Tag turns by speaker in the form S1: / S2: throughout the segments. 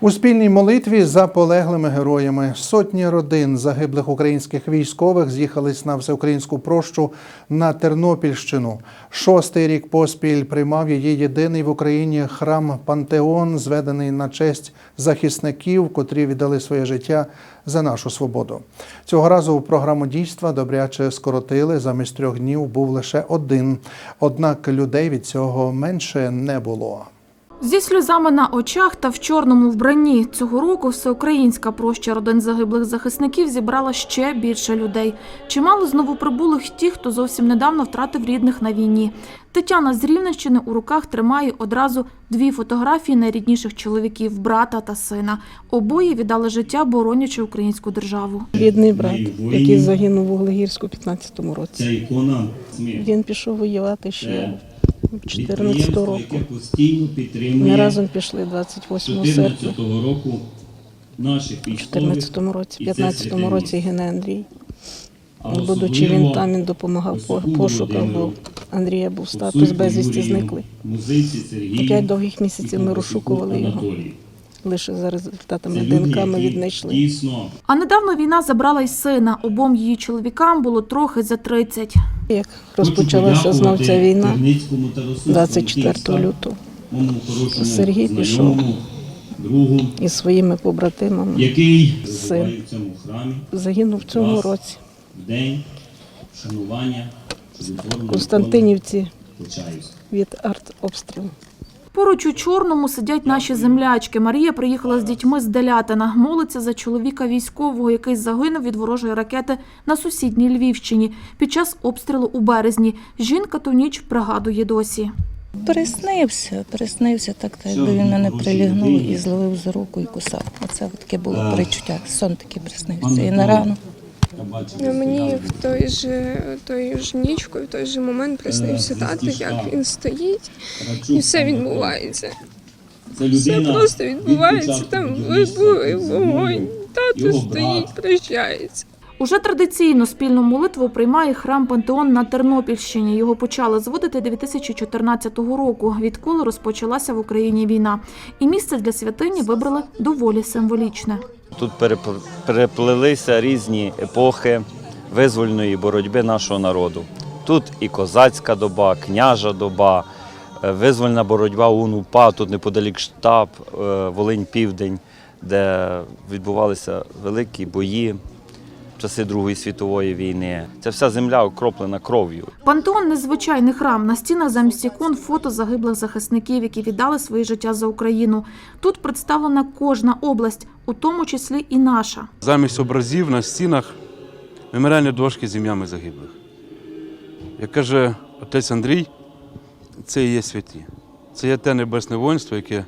S1: У спільній молитві за полеглими героями сотні родин загиблих українських військових з'їхались на всеукраїнську прощу на Тернопільщину. Шостий рік поспіль приймав її єдиний в Україні храм Пантеон, зведений на честь захисників, котрі віддали своє життя за нашу свободу. Цього разу програму дійства добряче скоротили. Замість трьох днів був лише один. Однак людей від цього менше не було.
S2: Зі сльозами на очах та в чорному вбранні цього року всеукраїнська проща родин загиблих захисників зібрала ще більше людей. Чимало знову прибулих ті, хто зовсім недавно втратив рідних на війні. Тетяна з Рівненщини у руках тримає одразу дві фотографії найрідніших чоловіків брата та сина. Обоє віддали життя, боронячи українську державу.
S3: Рідний брат, який загинув у 15-му році.
S4: ікона.
S3: Він пішов воювати ще
S4: Це
S3: 14 року.
S4: яке постійно
S3: Ми разом пішли 28 серпня
S4: 14 року наших
S3: у
S4: військових.
S3: 14 році,
S4: І це
S3: 15
S4: святе
S3: році
S4: місце.
S3: гине Андрій.
S4: А
S3: Будучи він
S4: особливо
S3: там, він допомагав по
S4: Костюку
S3: пошуках, бо
S4: Володимиру,
S3: Андрія був статус безвісті
S4: Юрію,
S3: зникли.
S4: Музиці Сергію
S3: П'ять довгих місяців ми розшукували його.
S4: Анатолію.
S3: Лише за результатами
S4: Це люди,
S3: ДНК ми віднайшли.
S4: Дійсно
S2: А недавно війна забрала й сина. Обом її чоловікам було трохи за 30.
S3: Як розпочалася знов ця війна, 24 лютого, Сергій пішов.
S4: другу,
S3: із своїми побратимами
S4: який
S3: Син.
S4: в цьому храмі
S3: загинув в цьому році.
S4: в день
S3: В Константинівці від артобстрілу.
S2: Поруч у чорному сидять наші землячки. Марія приїхала з дітьми з Делятина. Молиться за чоловіка військового, який загинув від ворожої ракети на сусідній Львівщині під час обстрілу у березні. Жінка ту ніч пригадує досі.
S5: Приснився, приснився так, так якби він мене прилігнув і зловив за руку і кусав. Оце таке було перечуття. Сон такий приснився. І на рану.
S6: Ну, мені в той же той ж нічку, в той же момент приснився тато, як він стоїть, і все відбувається.
S4: Це
S6: Все просто відбувається. Там
S4: будівництва
S6: вогонь. Тато стоїть, прощається.
S2: Уже традиційно спільну молитву приймає храм Пантеон на Тернопільщині. Його почали зводити 2014 року, відколи розпочалася в Україні війна. І місце для святині вибрали доволі символічне.
S7: Тут переп- переплелися різні епохи визвольної боротьби нашого народу. Тут і козацька доба, княжа доба, е, визвольна боротьба УНУПА, тут неподалік штаб е, Волинь Південь, де відбувалися великі бої часи Другої світової війни. Ця вся земля окроплена кров'ю.
S2: Пантеон незвичайний храм. На стінах замість ікон фото загиблих захисників, які віддали своє життя за Україну. Тут представлена кожна область, у тому числі і наша.
S8: Замість образів на стінах меморіальні дошки з ім'ями загиблих. Як каже отець Андрій, це і є святі. Це є те небесне воїнство, яке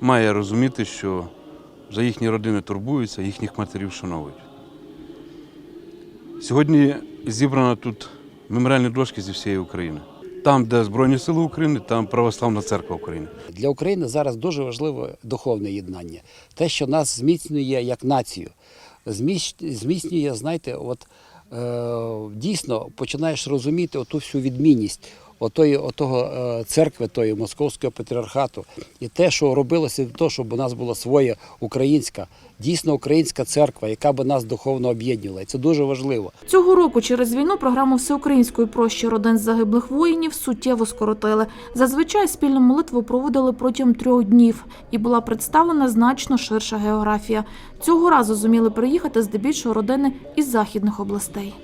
S8: має розуміти, що за їхні родини турбуються, їхніх матерів шановують. Сьогодні зібрано тут меморіальні дошки зі всієї України. Там, де Збройні Сили України, там Православна Церква України.
S9: Для України зараз дуже важливе духовне єднання. Те, що нас зміцнює як націю. Зміцнює, знаєте, от е, дійсно починаєш розуміти оту всю відмінність отої, отого е, церкви, тої московського патріархату. І те, що робилося для того, щоб у нас була своя українська, дійсно українська церква, яка би нас духовно об'єднувала. І це дуже важливо.
S2: Цього року через війну програму всеукраїнської прощі родин загиблих воїнів суттєво скоротили. Зазвичай спільну молитву проводили протягом трьох днів і була представлена значно ширша географія. Цього разу зуміли приїхати здебільшого родини із західних областей.